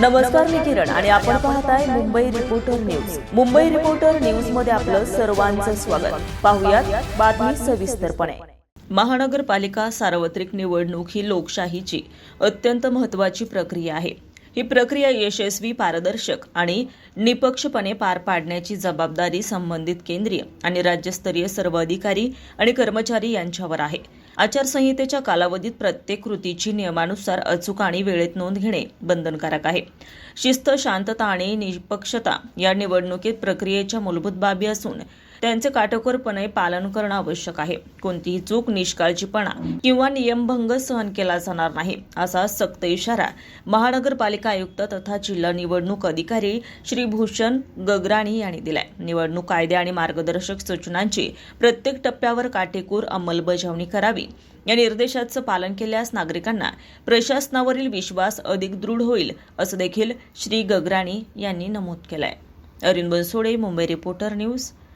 नमस्कार मी किरण आणि आपण पाहताय Mumbai reporter news Mumbai reporter न्यूजमध्ये आपलं सर्वांचं स्वागत. पाहुयात बातमी सविस्तरपणे. महानगरपालिका सार्वत्रिक निवडणूक ही लोकशाहीची अत्यंत महत्वाची प्रक्रिया आहे. ही प्रक्रिया यशस्वी पारदर्शक आणि निपक्षपणे पार पाडण्याची जबाबदारी संबंधित केंद्रीय आणि राज्यस्तरीय सर्व अधिकारी आणि कर्मचारी यांच्यावर आहे. आचारसंहितेच्या कालावधीत प्रत्येक कृतीची नियमानुसार अचूक आणि वेळेत नोंद घेणे बंधनकारक आहे. शिस्त शांतता आणि निष्पक्षता या निवडणुकीत प्रक्रियेच्या मूलभूत बाबी असून त्यांचे काटेकोरपणे पालन करणं आवश्यक आहे. कोणतीही चूक निष्काळजीपणा किंवा नियमभंग सहन केला जाणार नाही असा सक्त इशारा महानगरपालिका आयुक्त तथा जिल्हा निवडणूक अधिकारी श्री भूषण गगराणी यांनी दिलाय. निवडणूक कायदे आणि मार्गदर्शक सूचनांची प्रत्येक टप्प्यावर काटेकोर अंमलबजावणी करावी. या निर्देशाचं पालन केल्यास नागरिकांना प्रशासनावरील विश्वास अधिक दृढ होईल असं देखील श्री गगराणी यांनी नमूद केलंय. अरिंद बनसोडे मुंबई रिपोर्टर न्यूज